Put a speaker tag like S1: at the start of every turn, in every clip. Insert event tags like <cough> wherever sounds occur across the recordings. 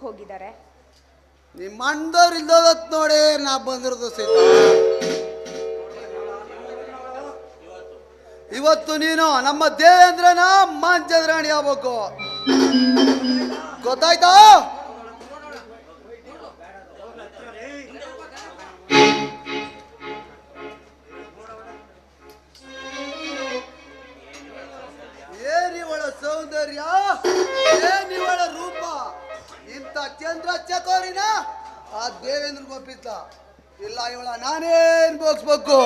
S1: ಅಣ್ಣದಿರೆಲ್ಲ ಹೋಗಿದ್ದಾರೆ.
S2: ನಿಮ್ಮ ಅಣ್ಣದವ್ರು ಇಲ್ದೋದತ್ ನೋಡಿ, ನಾ ಬಂದಿರೋದು ಸೀತಾ. ಇವತ್ತು ನೀನು ನಮ್ಮ ದೇವೇಂದ್ರನ ಮಂಚದ ಆಗ್ಬೇಕು. ಗೊತ್ತಾಯ್ತಾ? ಚಂದ್ರ ಚಕೋರಿನ ಆ ದೇವೇಂದ್ರ ಒಪ್ಪಿದ್ದ ಇಲ್ಲ, ಇವಳ ನಾನೇನ್ ಬೋಗ್ಸ್ಬೇಕು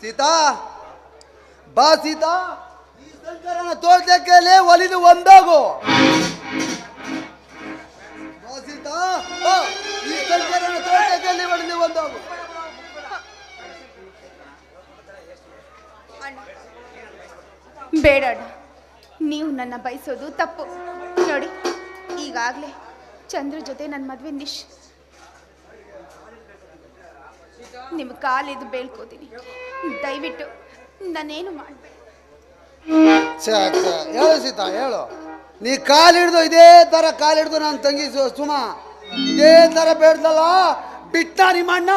S2: ಸೀತಾ, ಬಾ ಸೀತಾ. ಈ ತೋಟಕ್ಕೆ ಒಲಿದು ಒಂದಾಗು. ಬಾ ಸೀತಾ. ಈ ಶಂಕರನ ತೋಟಕ್ಕೆ ಒಲಿದು ಒಂದಾಗು.
S1: ಬೇಡ ನೀವು ನನ್ನ ಬಯಸೋದು ತಪ್ಪು. ನೋಡಿ. ಈಗಾಗಲೇ ಚಂದ್ರ ಜೊತೆ ನನ್ನ ಮದುವೆ ನಿಶ್. ನಿಮ್ಮ ಕಾಲಿದ್ದು ಬೇಳ್ಕೋತೀನಿ. ದಯವಿಟ್ಟು ನಾನೇನು ಮಾಡಬೇಡ
S2: ಹೇಳು ಸೀತಾ, ಹೇಳು. ನೀ ಕಾಲು ಹಿಡ್ದು ಇದೇ ತರ ಕಾಲು ಹಿಡ್ದು ನಾನು ತಂಗಿ ಸುಮ, ಇದೇ ತರ ಬೇಡ್ದಲ್ಲ? ಬಿಟ್ಟ ನಿಮ್ಮ ಅಣ್ಣ!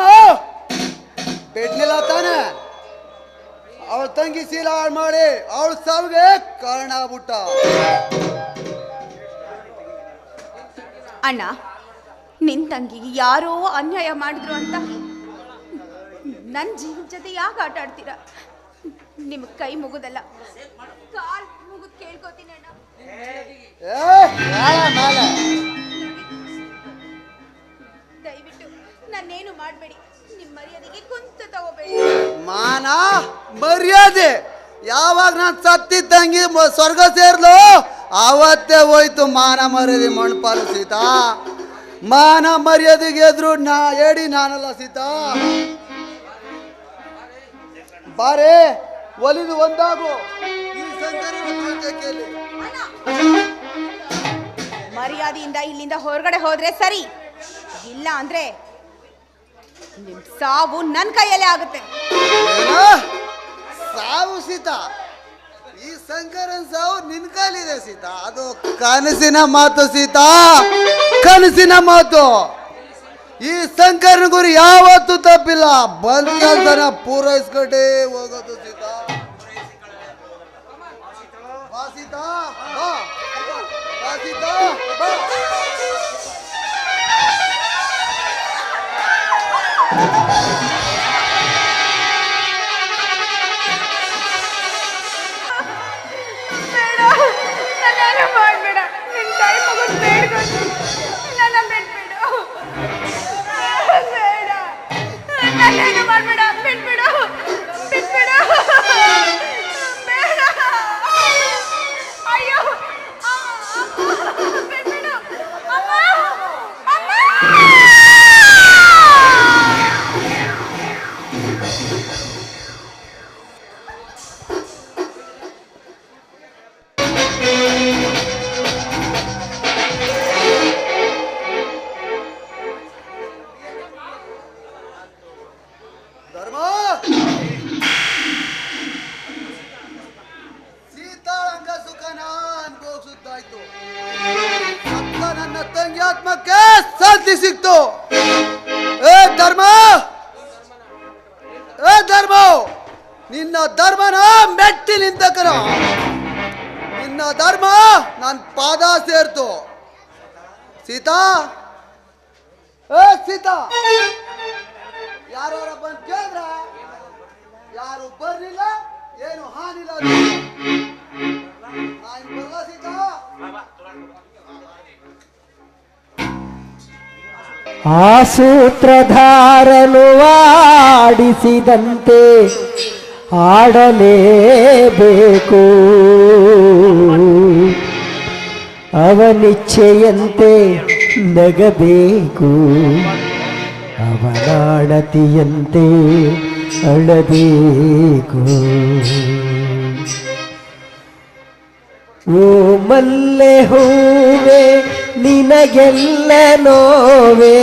S2: ಬಿಡ್ಲಿಲ್ಲ ತಾನೆ? ಅವಳ ತಂಗಿ ಶೀಲ ಹಾಳು ಮಾಡಿ ಅವಳ ಸಾವಿಗೆ ಕಾರಣ ಆಗ್ಬಿಟ್ಟ.
S1: ಅಣ್ಣ, ನಿನ್ ತಂಗಿಗೆ ಯಾರೋ ಅನ್ಯಾಯ ಮಾಡಿದ್ರು ಅಂತ? ನನ್ನ ಜೀವ ಜೊತೆ ಯಾಕೆ ಆಟ ಆಡ್ತೀರಾ? ನಿಮ್ಮ ಕೈ ಮುಗುದಲ್ಲ. ಕಾಲ್ ಮುಗಿದು ಕೇಳ್ಕೊತೀನಿ ಅಣ್ಣ. ದಯವಿಟ್ಟು ನಾನೇನು ಮಾಡಬೇಡಿ. ನಿಮ್ಮ ಮರ್ಯಾದೆಗೆ ಕುಂತ ತಗೋಬೇಡಿ.
S2: ಮಾನ, ಮರ್ಯಾದೆ. ಯಾವಾಗ ನಾನು ಸತ್ತಿದ್ದಂಗೆ ಸ್ವರ್ಗ ಸೇರ್ಲು? ಆವತ್ತೇ ಹೋಯ್ತು ಮಾನ ಮರ್ಯಾದೆ ಮಣ್ಪಾಲು ಸೀತಾ. ಮಾನ ಮರ್ಯಾದೆಗೆ ಎದ್ರು ನಾ ಹೇಳಿ ನಾನಲ್ಲ ಸೀತಾ. ಬಾರೆ ಒಲಿದು ಒಂದಾಗು.
S1: ಮರ್ಯಾದೆಯಿಂದ ಇಲ್ಲಿಂದ ಹೊರಗಡೆ ಹೋದ್ರೆ ಸರಿ. ಇಲ್ಲ ಅಂದ್ರೆ ನಿಮ್ ಸಾವು ನನ್ನ ಕೈಯಲ್ಲೇ ಆಗುತ್ತೆ?
S2: ಸಾವು ಸೀತಾ. ಈ ಶಂಕರನ್ ಸಾವು ನಿನ್ ಕಾಲಿದೆ ಸೀತಾ. ಅದು ಕನಸಿನ ಮಾತು ಸೀತಾ. ಕನಸಿನ ಮಾತು. ಈ ಶಂಕರನ ಗುರಿ ಯಾವತ್ತೂ ತಪ್ಪಿಲ್ಲ. ಬಂದ ಕೆಲಸನ ಪೂರೈಸ್ಕೊಂಡೇ ಹೋಗೋದು ಸೀತಾ. ಬಾ ಬಾ.
S1: ಬೇಡ ನನ್ನೇನು ಮಾಡಬೇಡ ಬಿಟ್ಬಿಡು
S2: ಸೀತಾ? ಏ, ಸೀತಾ! ಯಾರು ಬಂದು ಕೇಳಿದ್ರ? ಯಾರು ಬರ್ಲಿಲ್ಲ? ಏನು ಹಾನಿಲ್ಲ? ಸೀತಾ?
S3: ಆ ಸೂತ್ರಧಾರನು ಆಡಿಸಿದಂತೆ ಆಡಲೇಬೇಕು. ಅವನಿಚ್ಛೆಯಂತೆ ನಗಬೇಕು. ಅವನಾಳತಿಯಂತೆ ಅಳಬೇಕು. ಓ ಮಲ್ಲೆ ಹೂವೆ ನಿನಗೆಲ್ಲ ನೋವೆ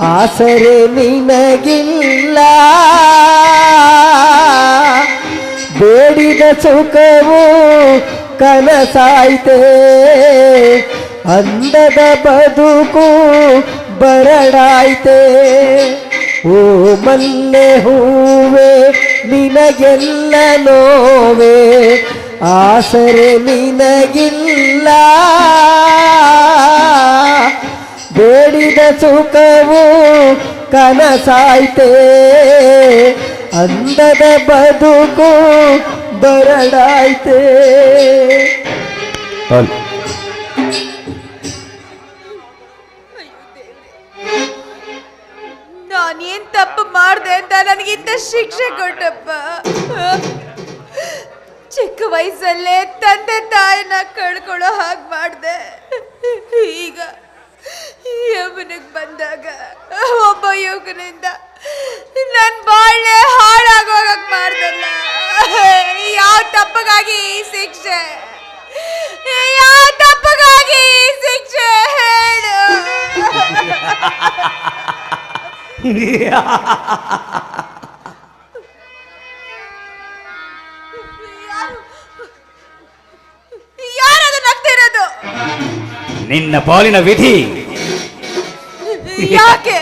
S3: ಆಸರೆ ನಿನಗಿಲ್ಲ. ಬೇಡಿದ ಸುಖವು ಕನಸಾಯ್ತೆ ಅಂದದ ಬದುಕು ಬರಡಾಯ್ತೆ. ಓ ಮಲ್ಲೆ ಹೂವೆ ನಿನಗೆಲ್ಲ ನೋವೆ. ಆಸರೆ ನಿನಗಿಲ್ಲ. ಬೇಡಿದ ಸುಖವು ಕನಸಾಯ್ತೆ. ಅಂದದ ಬದುಕು ಬರಡಾಯ್ತೆ.
S1: ನಾನೇನ್ ತಪ್ಪು ಮಾಡ್ದೆ ಅಂತ ನನಗಿಂತ ಶಿಕ್ಷೆ ಕೊಟ್ಟಪ್ಪ. ಚಿಕ್ಕ ವಯಸ್ಸಲ್ಲೇ ತಂದೆ ತಾಯಿನ ಕಳ್ಕೊಳ್ಳೋ ಹಾಗೆ ಮಾಡ್ದೆ. ಈಗ ಯಮನಿಗೆ ಬಂದಾಗ ಒಬ್ಬ ಯುವಕನಿಂದ ನನ್ ಬಾಳೆ ಹಾಳಾಗೋಗಕ್ಕೆ ಮಾಡ್ದಲ್ಲ. <laughs> ಯಾವ ತಪ್ಪಗಾಗಿ ಶಿಕ್ಷೆ? ಯಾವ ತಪ್ಪಗಾಗಿ ಶಿಕ್ಷೆ? ಹೇಳು. ಯಾರು ಯಾರದು ನಗ್ತಿರೋದು
S4: ನಿನ್ನ ಪಾಲಿನ ವಿಧಿ.
S1: ಯಾಕೆ?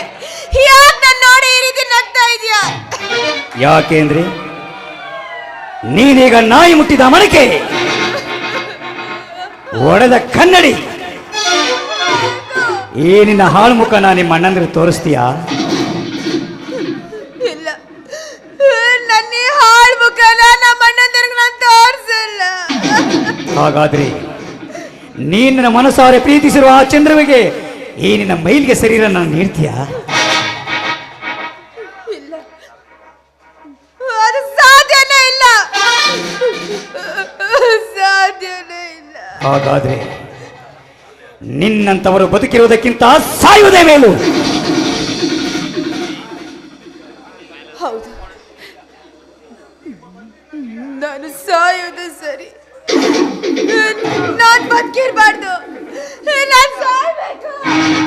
S1: ಯಾಕೆ ನನ್ನ ನೋಡಿ ಈ ರೀತಿ ನಗ್ತಾ ಇದೆಯಾ?
S4: ಯಾಕೆಂದ್ರೆ ನೀನೀಗ ನಾಯಿ ಮುಟ್ಟಿದ ಮಡಿಕೆ ಒಡೆದ ಕನ್ನಡಿ. ಈ ನಿನ್ನ ಹಾಳು ನಾ ನಿಮ್ಮ ಅಣ್ಣಂದ್ರೆ ತೋರಿಸ್ತೀಯಾ?
S1: ಇಲ್ಲ. ನನ್ನ ಹಾಳು ನಮ್ಮ ಅಣ್ಣಂದಿರ್ಗೆ ನಾನು ತೋರಿಸಲ್ಲ.
S4: ಹಾಗಾದ್ರೆ ನೀನ್ ನನ್ನ ಮನಸಾರೆ ಪ್ರೀತಿಸಿರುವ ಆ ಚಂದ್ರವಿಗೆ ಈ ನಿನ್ನ ಮೈಲಿಗೆ ಶರೀರ ನಾನು ನೀಡ್ತೀಯಾ? ಹಾಗಾದ್ರೆ ನಿನ್ನಂತವರು ಬದುಕಿರುವುದಕ್ಕಿಂತ ಸಾಯುವುದೇ ಮೇಲು.
S1: ಹೌದು. ನಾನು ಸಾಯೋದು ಸರಿ. ನಾನು ಬದುಕಿರ್ಬಾರ್ದು. ನಾನು ಸಾಯ್ಬೇಕು.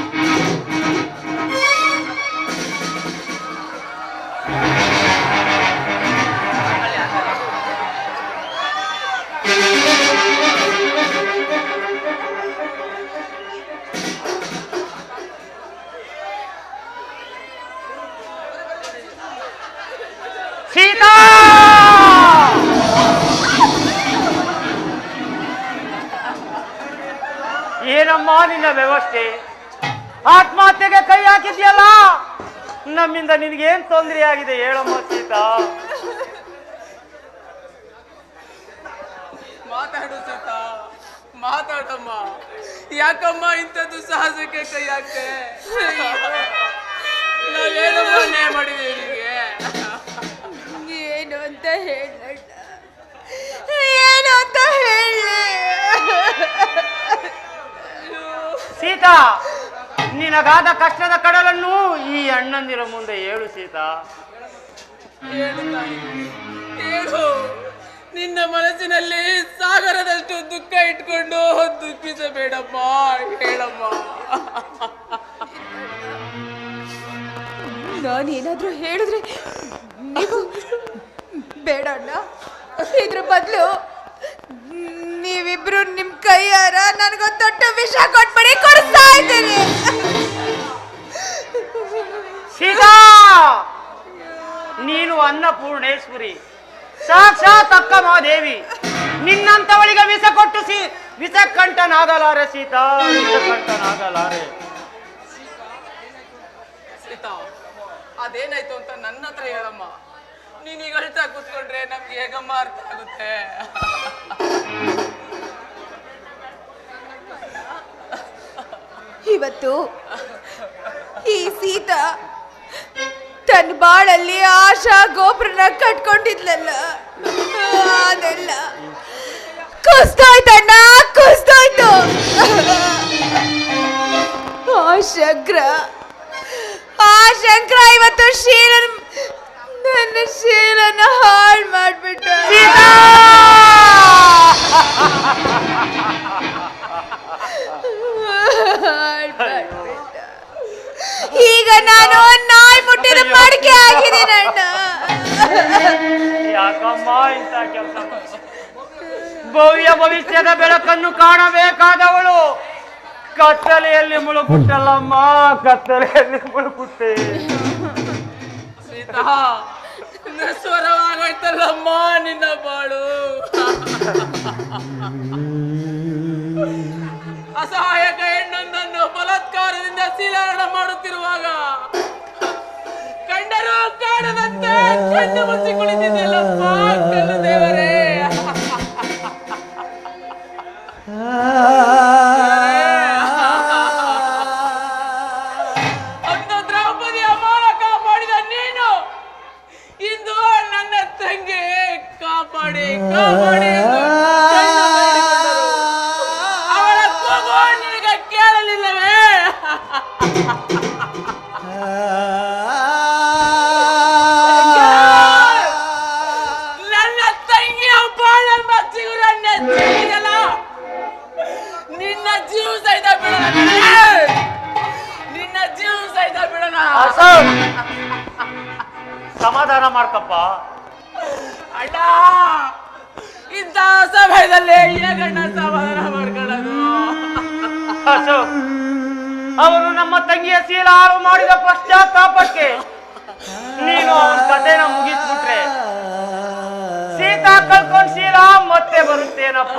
S5: ನಿನ್ನ ವ್ಯವಸ್ಥೆ. ಆತ್ಮಹತ್ಯೆಗೆ ಕೈ ಹಾಕಿದ್ಯಲ್ಲ? ನಮ್ಮಿಂದ ನಿನಗೇನ್ ತೊಂದರೆ ಆಗಿದೆ ಹೇಳಮ್ಮ ಸೀತಾ?
S6: ಮಾತಾಡು ಸೀತಾ ಮಾತಾಡಮ್ಮ. ಯಾಕಮ್ಮ ಇಂಥದ್ದು ಸಾಹಸಕ್ಕೆ ಕೈ ಹಾಕ್ತೆ ನಾವೇನಮ್ಮ ಮಾಡಿದ್ದೀವಿ ನಿನಗೆ.
S1: ಏನು ಅಂತ ಹೇಳಿ ಏನು ಅಂತ ಹೇಳಿ
S5: ಸೀತಾ, ನಿನಗಾದ ಕಷ್ಟದ ಕಡಲನ್ನು ಈ ಅಣ್ಣಂದಿರ ಮುಂದೆ ಹೇಳು ಸೀತಾ.
S6: ನಿನ್ನ ಮನಸ್ಸಿನಲ್ಲಿ ಸಾಗರದಷ್ಟು ದುಃಖ ಇಟ್ಕೊಂಡು ದುಃಖಿಸಬೇಡಮ್ಮ, ಹೇಳಮ್ಮ.
S1: ನಾನೇನಾದ್ರೂ ಹೇಳಿದ್ರೆ ಬೇಡ ಅಣ್ಣ. ಇದ್ರ ಬದಲು ಕೈಯಾರ ನನಗೊಂದು ದೊಡ್ಡ ವಿಷ ಕೊಟ್ಬಿಡಿ ಕೊಡಿಸ್ತಾ ಇದ್ದೀನಿ.
S5: ಸೀತಾ ನೀನು ಅನ್ನಪೂರ್ಣೇಶ್ವರಿ. ಸಾಕ್ಷಾತ್ ಅಕ್ಕ ಮಹಾದೇವಿ. ನಿನ್ನಂತವಳಿಗೆ ವಿಷ ಕೊಟ್ಟು ಸಿ ವಿಷಕಂಠನಾಗಲಾರೆ ಸೀತಾ ವಿಷಕಂಠನಾಗಲಾರೆ
S6: ಸೀತಾ ಅದೇನಾಯ್ತು ಅಂತ ನನ್ನ ಹತ್ರ ಹೇಳಮ್ಮ. ನೀನು ಈಗ ಅಳ್ತಾ ಕೂತ್ಕೊಂಡ್ರೆ ನಮ್ಗೆ ಹೇಗಮ್ಮ ಅರ್ಥ ಆಗುತ್ತೆ?
S1: ಇವತ್ತು ಈ ಸೀತಾ ತನ್ನ ಬಾಳಲ್ಲಿ ಆಶಾ ಗೋಪುರನ ಕಟ್ಕೊಂಡಿದ್ಲಲ್ಲ
S5: ಕತ್ತಲೆಯಲ್ಲಿ ಮುಳುಗುಟ್ಟಲ್ಲಮ್ಮ, ಕತ್ತಲೆಯಲ್ಲಿ ಮುಳುಗುಟ್ಟೆ.
S6: ಸೀತಾ ಸ್ವರವಾಗೋಯ್ತಲ್ಲಮ್ಮ ನಿನ್ನ ಬಾಳು. ಅಸಹಾಯಕ ಹೆಣ್ಣೊಂದನ್ನು ಬಲತ್ಕಾರದಿಂದ ಸೀಲಾರಣ ಮಾಡುತ್ತಿರುವಾಗ ಕಂಡರೂ ಕಾಣದಂತೆ ಕಣ್ಣು ಮುಚ್ಚಿ ಕುಳಿತಿದ್ದೆಲ್ಲಪ್ಪ ಕಲ್ಲು ದೇವರೇ.
S5: ಹಾಳು ಮಾಡಿದ ಪಶ್ಚಾತ್ತಾಪಕ್ಕೆ ನೀನು ಅವನ ಕಥೆನ ಮುಗಿಸ್ಬಿಟ್ರೆ ಸೀತಾ ಕಳ್ಕೊಂಡ್ ಶೀಲ ಮತ್ತೆ ಬರುತ್ತೇನಪ್ಪ?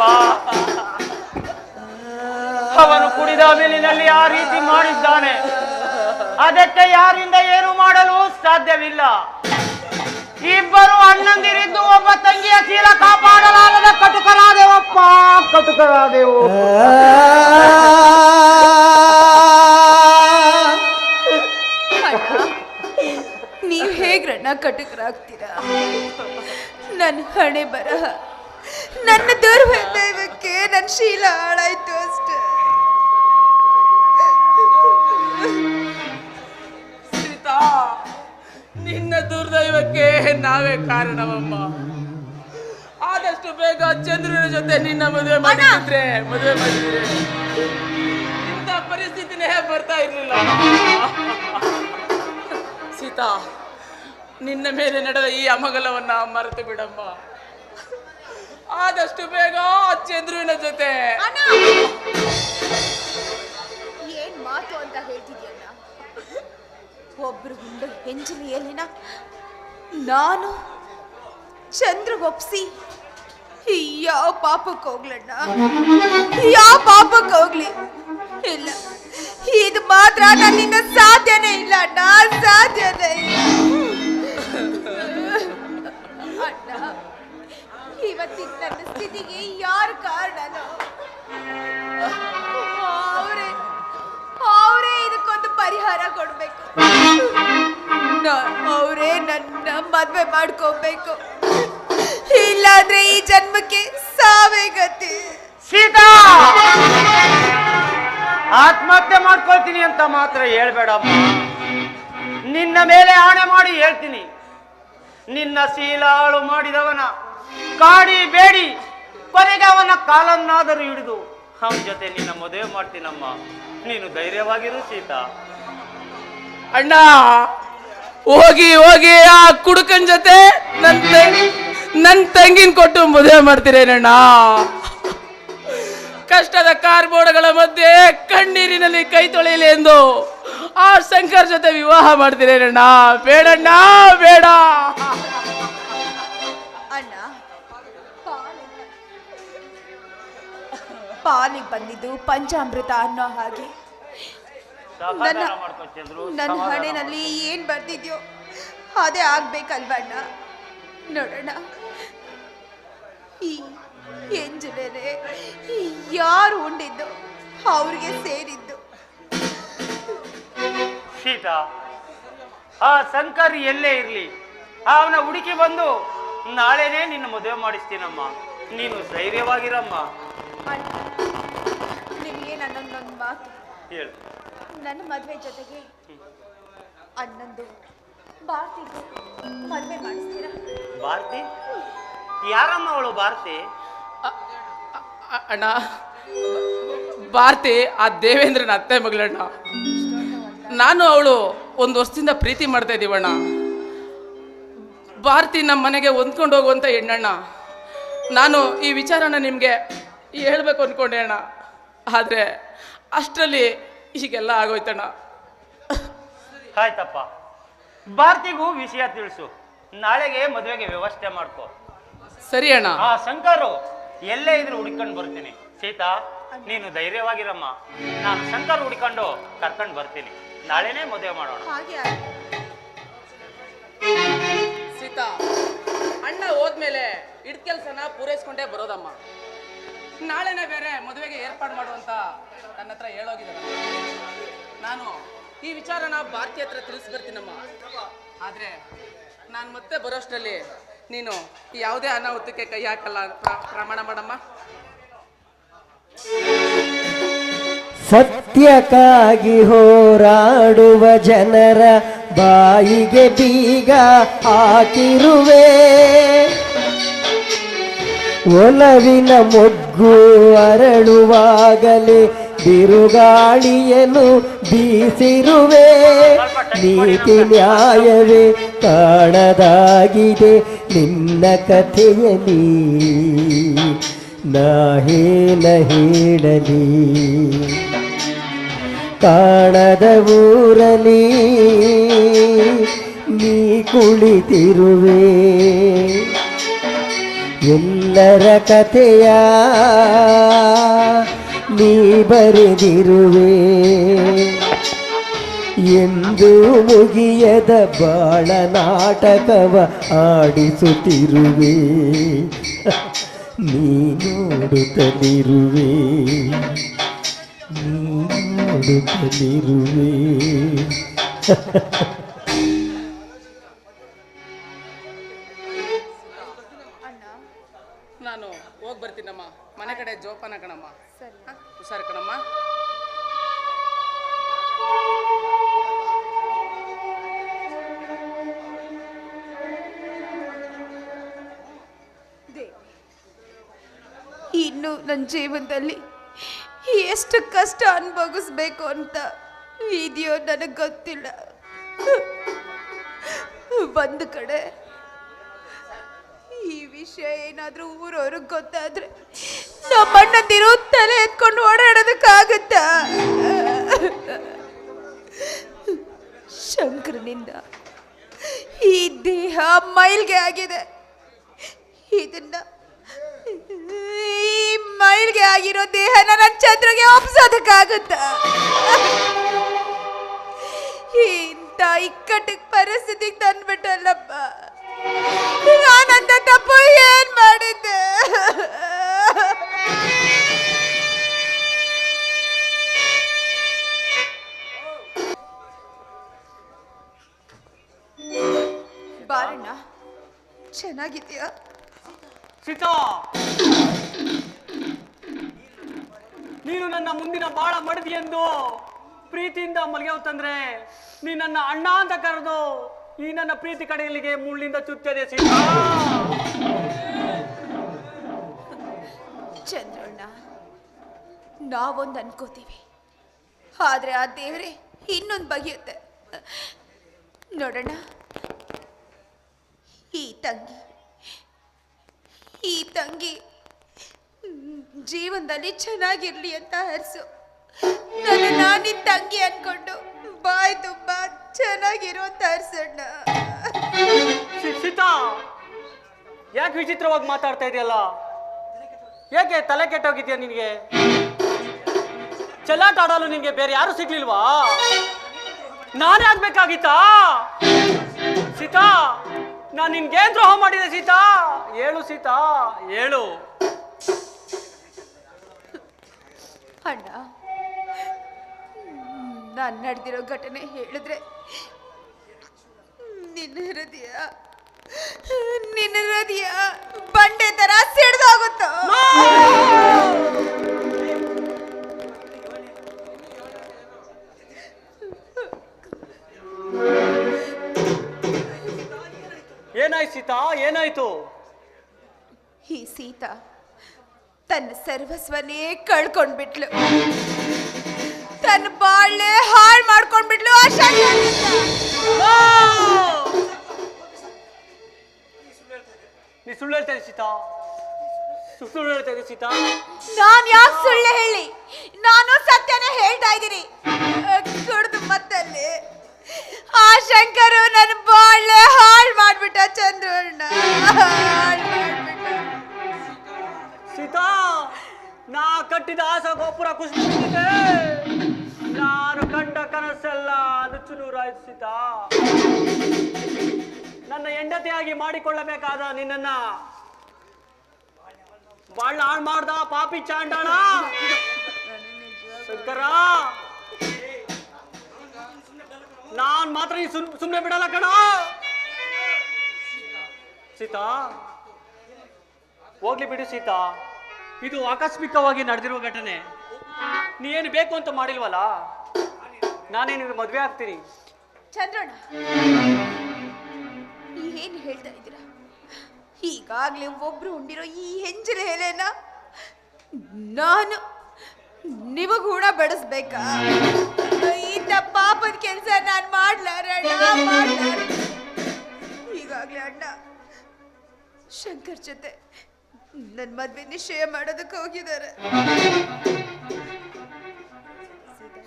S5: ಅವನು ಕುಡಿದ ಮೇಲಿನಲ್ಲಿ ಆ ರೀತಿ ಮಾಡಿದ್ದಾನೆ. ಅದಕ್ಕೆ ಯಾರಿಂದ ಏನು ಮಾಡಲು ಸಾಧ್ಯವಿಲ್ಲ. ಇಬ್ಬರು ಅಣ್ಣಂದಿರಿದ್ದು ಒಬ್ಬ ತಂಗಿಯ ಚೀಲ ಕಾಪಾಡಲಾಗದ ಕಟುಕರಾದೆವಪ್ಪ ಕಟುಕರಾದೆವು
S1: ನಾವೇ
S6: ಕಾರಣವಮ್ಮ. ಆದಷ್ಟು ಬೇಗ ಚಂದ್ರನ ಜೊತೆ ನಿನ್ನ ಮದುವೆ ಮಾಡಿದ್ರೆ ಮದುವೆ ಮಾಡಿದ್ರೆ ಇಂತ ಪರಿಸ್ಥಿತಿನೇ ಬರ್ತಾ ಇರ್ಲಿಲ್ಲ. ಸೀತಾ ನಿನ್ನ ಮೇಲೆ ನಡೆದ ಈ ಅಮಗಲವನ್ನ ಮರೆತು ಬಿಡಮ್ಮ. ಆದಷ್ಟು ಬೇಗ ಚಂದ್ರುವಿನ ಜೊತೆ.
S1: ಏನ್ ಮಾತು ಅಂತ ಹೇಳ್ತಿದ್ಯಲ್ಲ ಒಬ್ರು ಗುಂಡು ಹೆಂಜಲಿಯಲ್ಲಿನ ನಾನು ಚಂದ್ರಗೊಪ್ಸಿ. ಯಾವ ಪಾಪಕ್ಕೆ ಹೋಗ್ಲಣ್ಣ? ಯಾವ ಪಾಪಕ್ಕೆ ಹೋಗ್ಲಿ? ಇಲ್ಲ, ಇದು ಮಾತ್ರ ನನ್ನಿಂದ ಸಾಧ್ಯನೇ ಇಲ್ಲ ಅಣ್ಣ, ಸಾಧ್ಯನೇ ಇಲ್ಲ. ಅಣ್ಣ ಇವತ್ತಿನ ನನ್ನ ಸ್ಥಿತಿಗೆ ಯಾರು ಕಾರಣನೋ? ಪರಿಹಾರ ಕೊಡ್ಬೇಕು. ಅವರೇ ನನ್ನ ಮದ್ವೆ ಮಾಡ್ಕೋಬೇಕು. ಇಲ್ಲಾಂದ್ರೆ ಈ ಜನ್ಮಕ್ಕೆ ಸಾವೇ ಗತಿ.
S5: ಸೀತಾ! ಆತ್ಮಹತ್ಯೆ ಮಾಡ್ಕೊಳ್ತೀನಿ ಅಂತ ಮಾತ್ರ ಹೇಳ್ಬೇಡಮ್ಮ. ನಿನ್ನ ಮೇಲೆ ಆಣೆ ಮಾಡಿ ಹೇಳ್ತೀನಿ. ನಿನ್ನ ಶೀಲಾಳು ಮಾಡಿದವನ ಕಾಡಿ ಬೇಡಿ. ಕೊನೆಗೆ ಅವನ ಕಾಲನ್ನಾದರೂ ಹಿಡಿದು, ಅವನ ಜೊತೆ ನಿನ್ನ ಮದುವೆ ಮಾಡ್ತೀನಮ್ಮ. ನೀನು ಧೈರ್ಯವಾಗಿರು ಸೀತಾ.
S6: ಅಣ್ಣ, ಹೋಗಿ ಹೋಗಿ, ಆ ಕುಡುಕನ್ ಜೊತೆ ನನ್ ತಂಗಿ, ನನ್ ತಂಗಿನ ಕೊಟ್ಟು ಮದುವೆ ಮಾಡ್ತಿರೇನಣ್ಣ? ಕಷ್ಟದ ಕಾರ್ಬೋರ್ಡ್ಗಳ ಮಧ್ಯೆ ಕಣ್ಣೀರಿನಲ್ಲಿ ಕೈ ತೊಳೆಯಲಿ ಎಂದು ಆ ಶಂಕರ್ ಜೊತೆ ವಿವಾಹ ಮಾಡ್ತಿರೇನಣ್ಣ? ಬೇಡಣ್ಣ, ಬೇಡ.
S1: ಅಣ್ಣ, ಪಾಲಿಗೆ ಬಂದಿದ್ದು ಪಂಚಾಮೃತ ಅನ್ನೋ ಹಾಗೆ. ನನ್ನ- ನನ್ನ ಹಣೆನಲ್ಲಿ ಏನ್ ಬರ್ತಿದ್ಯೋ ಅದೇ ಆಗ್ಬೇಕಲ್ವಣ್ಣ. ನೋಡೋಣ. ಈ ಎಂಜಲೇನೆ ಯಾರು ಉಂಡಿದ್ದು ಅವ್ರಿಗೆ ಸೇರಿದ್ದು.
S5: ಸೀತಾ ಆ ಶಂಕರ್ ಎಲ್ಲೇ ಇರ್ಲಿ? ಅವನ ಹುಡುಕಿ ಬಂದು ನಾಳೆನೇ ನಿನ್ನ ಮದುವೆ ಮಾಡಿಸ್ತೀನಮ್ಮ. ನೀನು ಧೈರ್ಯವಾಗಿರಮ್ಮ.
S1: ಮಾತು
S5: ಹೇಳು.
S1: ನನ್ನ ಮದುವೆ ಜೊತೆಗೆ ಅಣ್ಣಂದು ಭಾರತಿ ಮದುವೆ ಮಾಡಿಸ್ತೀರಾ?
S5: ಭಾರತಿ? ಯಾರಮ್ಮ ಅವಳು ಭಾರತಿ?
S6: ಅಣ್ಣ ಭಾರತಿ ಆ ದೇವೇಂದ್ರನ ಅತ್ತೆ ಮಗಳಣ್ಣ. ನಾನು ಅವಳು ಒಂದು ವರ್ಷದಿಂದ ಪ್ರೀತಿ ಮಾಡ್ತಾ ಇದ್ದೀವಣ್ಣ ಭಾರತಿ ನಮ್ಮ ಮನೆಗೆ ಹೊಂದ್ಕೊಂಡು ಹೋಗುವಂಥ ಹೆಣ್ಣಣ್ಣ. ನಾನು ಈ ವಿಚಾರನ ನಿಮಗೆ ಹೇಳ್ಬೇಕು ಅಂದ್ಕೊಂಡೆ ಅಣ್ಣ. ಆದರೆ ಅಷ್ಟರಲ್ಲಿ ಹೀಗೆಲ್ಲ ಆಗೋಯ್ತಣ್ಣ.
S5: ಆಯ್ತಪ್ಪ. ಭಾರತಿಗೂ ವಿಷಯ ತಿಳಿಸು. ನಾಳೆಗೆ ಮದುವೆಗೆ ವ್ಯವಸ್ಥೆ ಮಾಡ್ಕೋ.
S6: ಸರಿ ಅಣ್ಣ.
S5: ಆ ಶಂಕರು ಎಲ್ಲೇ ಇದ್ರು ಹುಡ್ಕೊಂಡು ಬರ್ತೀನಿ. ಸೀತಾ ನೀನು ಧೈರ್ಯವಾಗಿರಮ್ಮ. ನಾನು ಶಂಕರ್ ಹುಡ್ಕೊಂಡು ಕರ್ಕೊಂಡು ಬರ್ತೀನಿ. ನಾಳೆನೇ ಮದುವೆ ಮಾಡೋಣ.
S1: ಹಾಗೆ.
S6: ಸೀತಾ ಅಣ್ಣ ಹೋದ್ಮೇಲೆ ಇಡ್ ಕೆಲ್ಸನ ಪೂರೈಸ್ಕೊಂಡೇ ಬರೋದಮ್ಮ. ನಾಳೆನೇ ಬೇರೆ ಮದುವೆಗೆ ಏರ್ಪಾಡು ಮಾಡುವಂತ ನನ್ನ ಹತ್ರ ಹೇಳೋಗಿದ್ದಾರೆ. ನಾನು ಈ ವಿಚಾರನ ಭಾರತಿ ಹತ್ರ ತಿಳಿಸ್ಬರ್ತೀನಮ್ಮ ಆದ್ರೆ ನಾನು ಮತ್ತೆ ಬರೋಷ್ಟರಲ್ಲಿ ನೀನು ಯಾವುದೇ ಅನಾಹುತಕ್ಕೆ ಕೈ ಹಾಕಲ್ಲ. ಪ್ರಮಾಣ ಮಾಡಮ್ಮ.
S3: ಸತ್ಯಕ್ಕಾಗಿ ಹೋರಾಡುವ ಜನರ ಬಾಯಿಗೆ ಬೀಗ ಹಾಕಿರುವೆ. ಒಲವಿನ ಮೊಗ್ಗು ಅರಳುವಾಗಲೇ ಬಿರುಗಾಳಿಯನ್ನು ಬೀಸಿರುವೆ. ನೀತಿ ನ್ಯಾಯವೇ ಕಾಣದಾಗಿದೆ ನಿನ್ನ ಕಥೆಯಲ್ಲಿ ನಾಹೇನ ಹೇಳಲಿ. ಕಾಣದ ಊರಲಿ ನೀ ಕುಳಿತಿರುವೆ. ಎಲ್ಲರ ಕಥೆಯ ನೀ ಬರೆದಿರುವೆ. ಎಂದು ಮುಗಿಯದ ಬಾಳ ನಾಟಕವ ಆಡಿಸುತ್ತಿರುವೆ. ನೀ ನೋಡುತ್ತಲಿರುವೆ. ನೀ ನೋಡುತ್ತಲಿರುವೆ.
S1: ಇನ್ನು ನನ್ನ ಜೀವನದಲ್ಲಿ ಎಷ್ಟು ಕಷ್ಟ ಅನುಭವಿಸ್ಬೇಕು ಅಂತ ಇದೆಯೋ ನನಗೆ ಗೊತ್ತಿಲ್ಲ. ಒಂದು ಕಡೆ ಈ ವಿಷಯ ಏನಾದರೂ ಊರವ್ರಿಗೆ ಗೊತ್ತಾದ್ರೆ ನಮ್ಮ ಅಣ್ಣಂದಿರು ತಲೆ ಎತ್ಕೊಂಡು ಓಡಾಡೋದಕ್ಕಾಗುತ್ತಾ? ಶಂಕರನಿಂದ ಈ ದೇಹ ಮೈಲ್ಗೆ ಆಗಿದೆ. ಇದನ್ನ ಈ ಮೈಲ್ಗೆ ಆಗಿರೋ ದೇಹನ ನನ್ನ ಚಂದ್ರಗೆ ಒಪ್ಸೋದಕ್ಕಾಗುತ್ತ? ಇಂಥ ಇಕ್ಕಟ್ಟಿಗೆ ಪರಿಸ್ಥಿತಿಗೆ ತಂದ್ಬಿಟ್ಟಲ್ಲಪ್ಪ. ನಾನಂತ ತಪ್ಪು ಏನ್ ಮಾಡಿದ್ದೆ? ಬಾರಣ್ಣ ಚೆನ್ನಾಗಿದ್ಯಾ
S5: ಸೀತಾ ನೀನು ನನ್ನ ಮುಂದಿನ ಬಾಳ ಮಡದಿ ಎಂದು ಪ್ರೀತಿಯಿಂದ ಮಲ್ಗೆ ತಂದ್ರೆ ನೀ ನನ್ನ ಅಣ್ಣ ಅಂತ ಕರೆದು ಈ ನನ್ನ ಪ್ರೀತಿ ಕಡೆಯಲ್ಲಿಗೆ ಮುಳ್ಳಿಂದ ಚುತ್ತದೆ
S1: ಚಂದ್ರಣ್ಣ, ನಾವೊಂದು ಅನ್ಕೋತೀವಿ. ಆದ್ರೆ ಆ ದೇವ್ರೆ ಇನ್ನೊಂದು ಬಗೆಯುತ್ತೆ. ನೋಡೋಣ ಈ ತಂಗಿ ಈ ತಂಗಿ ಜೀವನದಲ್ಲಿ ಚೆನ್ನಾಗಿರ್ಲಿ ಅಂತ ಹರಿಸು ನನ್ನ ನಾನಿನ್ ತಂಗಿ ಅನ್ಕೊಂಡು ಬಾಯ್ ತುಂಬಾ ಚೆನ್ನಾಗಿರೋ ಅಂತ ಹರ್ಸಣ್ಣ
S5: ಸೀತಾ, ಯಾಕೆ ವಿಚಿತ್ರವಾಗಿ ಮಾತಾಡ್ತಾ ಇದೆಯಲ್ಲ? ಯಾಕೆ ತಲೆ ಕೆಟ್ಟೋಗಿದ್ಯಾ ನಿನಗೆ? ಚೆಲ್ಲಾಟ ಆಡಲು ನಿನಗೆ ಬೇರೆ ಯಾರು ಸಿಗ್ಲಿಲ್ವಾ? ನಾನೇ ಆಗ್ಬೇಕಾಗಿತ್ತಾ? ಸೀತಾ, ನಾನು ಏನ್ ದ್ರೋಹ ಮಾಡಿದೆ ಸೀತಾ? ಹೇಳು ಸೀತಾ, ಹೇಳು.
S1: ಅಣ್ಣ ನಾನು ನಡೆದಿರೋ ಘಟನೆ ಹೇಳಿದ್ರೆ ನಿನ್ನ ಹೃದಯ ನಿನ್ನ ಹೃದಯ ಬಂಡೆ ತರ ಸಿಡ್ದೋಗುತ್ತೋ?
S7: ಏನಾಯ್ತು
S1: ಈ ಸೀತಾ ತನ್ನ ಸರ್ವಸ್ವನೇ ಕಳ್ಕೊಂಡ್ಬಿಟ್ಲು. ತನ್ನ ಬಾಳೆ ಹಾಳು ಮಾಡ್ಕೊಂಡ್ಬಿಟ್ಲು ಆ.
S7: ನೀ ಸುಳ್ಳು ಹೇಳ್ತಾ ಇದ್ದೀಯ ಸೀತಾ? ಸು- ಸುಳ್ಳು ಹೇಳ್ತಾ ಇದ್ದೀಯ ಸೀತಾ?
S1: ನಾನ್ ಯಾಕೆ ಸುಳ್ಳು ಹೇಳಿ? ನಾನು ಸತ್ಯನೇ ಹೇಳ್ತಾ ಇದ್ದೀನಿ. ಕುಡ್ದು ಮತ್ತಲ್ಲಿ. ಆ ಶಂಕರು ನನ್ನ ಬಾಳೆ ಹಾಳು ಮಾಡ್ಬಿಟ್ಟ ಚಂದ್ರಣ್ಣ.
S7: ಕಟ್ಟಿದ ಆಸ ಗೋಪುರ ಕುಸಿದಿದೆ ನಾನು ಕಂಡ ಕನಸೆಲ್ಲ ನುಚ್ಚು ನೂರಾಯ್ತು ನನ್ನ ಹೆಂಡತಿಯಾಗಿ ಮಾಡಿಕೊಳ್ಳಬೇಕಾದ ನಿನ್ನನ್ನ. ಬಾಳ ಹಾಳು ಮಾಡ್ದ ಪಾಪಿ ಚಾಂಡಾಣ ಶಂಕರ. ನಾನ್ ಮಾತ್ರ ಈ ಸುಮ್ ಸುಮ್ನೆ ಬಿಡಲ್ಲ ಕಣ. ಸೀತಾ. ಹೋಗ್ಲಿ ಬಿಡು ಸೀತಾ. ಇದು ಆಕಸ್ಮಿಕವಾಗಿ ನಡೆದಿರುವ ಘಟನೆ. ನೀ ಏನು ಬೇಕು ಅಂತ ಮಾಡಿಲ್ವಲ್ಲ? ನಾನೇನು ಮದುವೆ ಆಗ್ತೀನಿ.
S1: ಚಂದ್ರಣ್ಣ ಏನು ಹೇಳ್ತಾ ಇದ್ದೀರ? ಈಗಾಗಲೇ ಒಬ್ರು ಉಂಡಿರೋ ಈ ಹೆಂಜಿನ ಎಲೆನ ನಾನು ನಿಮಗೂಡ ಬಡಿಸ್ಬೇಕಾ ಇಂಥ ಪಾಪದ ಕೆಲಸ ನಾನು ಮಾಡ್ಲಾರಣ್ಣ ಈಗಾಗ್ಲೇ ಅಣ್ಣ, ಶಂಕರ್ ಜೊತೆ ನನ್ ಮದ್ವೆ ನಿಶ್ಚಯ ಮಾಡೋದಕ್ಕೆ ಹೋಗಿದ್ದಾರೆ.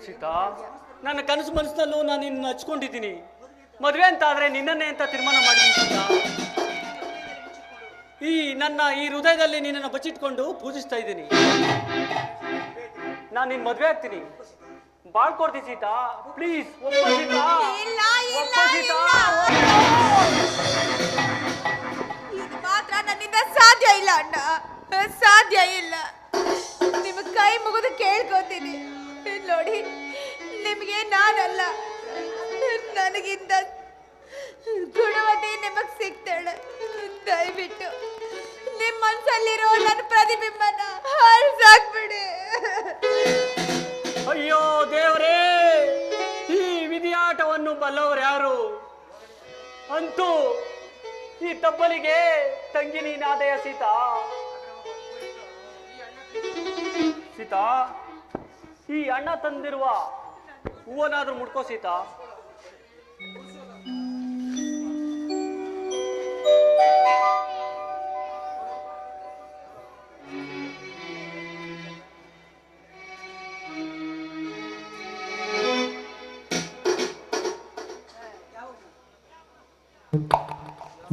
S7: ಸೀತಾ ನನ್ನ ಕನಸು ಮನಸ್ಸಿನಲ್ಲೂ ನಾನು ನಿನ್ನ ಹಚ್ಕೊಂಡಿದ್ದೀನಿ. ಮದುವೆ ಅಂತ ಆದ್ರೆ ನಿನ್ನನ್ನೇ ಅಂತ ತೀರ್ಮಾನ ಮಾಡಿದ್ದೀನಿ ಸೀತಾ. ಈ ನನ್ನ ಈ ಹೃದಯದಲ್ಲಿ ನಿನ್ನನ್ನು ಬಚ್ಚಿಟ್ಕೊಂಡು ಪೂಜಿಸ್ತಾ ಇದ್ದೀನಿ. ನಾನು ನಿನ್ನ ಮದುವೆ ಆಗ್ತೀನಿ. ಬಾಳ್ಕೊಡ್ತೀನಿ ಸೀತಾ. ಪ್ಲೀಸ್ ಒಪ್ಪ ಸೀತಾ.
S1: ಇಲ್ಲ, ಇಲ್ಲ,
S7: ಒಪ್ಪ ಸೀತಾ.
S1: ಮಾತ್ರ ನನ್ನಿಂದ ಸಾಧ್ಯ ಇಲ್ಲ, ಅಣ್ಣ. ಸಾಧ್ಯ ಇಲ್ಲ. ನಿಮ್ಮ ಕೈ ಮುಗಿದು ಕೇಳ್ಕೊತೀನಿ. ನೋಡಿ, ನಿಮಗೆ ನಾನಲ್ಲ. ನನಗಿಂತ ಗುಣವತಿ ನಿಮಗ್ ಸಿಗ್ತಾಳೆ. ದಯವಿಟ್ಟು ನಿಮ್ಮ ಮನ್ಸಲ್ಲಿರೋ ನನ್ನ ಪ್ರತಿಬಿಂಬನ ಹಾಳ್ಸಾಕ್ಬಿಡಿ.
S7: ಅಯ್ಯೋ ದೇವರೇ, ಈ ವಿಧಿಯಾಟವನ್ನು ಬಲ್ಲವರು ಯಾರು? ಅಂತೂ ಈ ತಬ್ಬಲಿಗೆ ತಂಗಿ ನೀನಾದಯ ಸೀತಾ. ಸೀತಾ ಈ ಅಣ್ಣ ತಂದಿರುವ ಹೂವನಾದ್ರೂ ಮುಡ್ಕೋ ಸೀತಾ.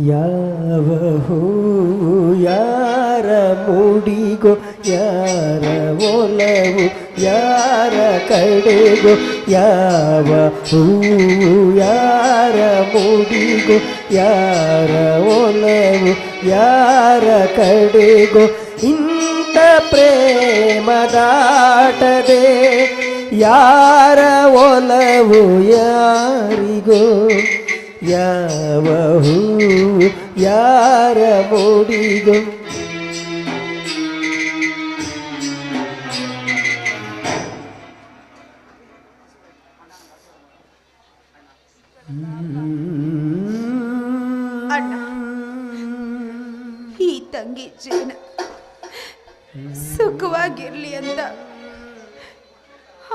S3: ಯಾವ ಯಾರ ಮುಡಿಗೋ, ಯಾರ ಒಲವು, ಯಾರ ಕಡೆಗೋ, ಯಾವ ಹೂ ಯಾರ ಮುಡಿಗೋ, ಯಾರ ಒಲವು, ಯಾರ ಕಡೆಗೋ, ಇಂಥ ಪ್ರೇಮದಾಟದೆ ಯಾರ ಒಲವು ಯಾರಿಗೋ. ಯಾವ ಹೂವು ಯಾರ ಮೂಡಿಗೋ
S1: ಅಣ್ಣ ಈ ತಂಗಿ ಜೀವನ ಸುಖವಾಗಿರ್ಲಿ ಅಂತ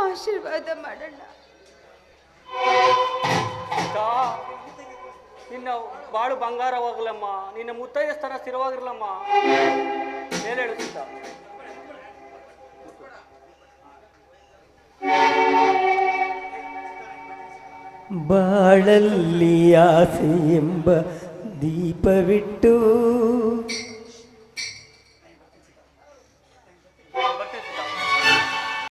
S1: ಆಶೀರ್ವಾದ ಮಾಡೋಣ.
S7: ನಿನ್ನ ಮುತ್ತೈದ ಸ್ಥಾನ ಸ್ಥಿರವಾಗಿರಲಮ್ಮ. ಮೇಲೆ ಸೀತಾ.
S3: ಬಾಳಲ್ಲಿ ಆಸೆ ಎಂಬ ದೀಪವಿಟ್ಟು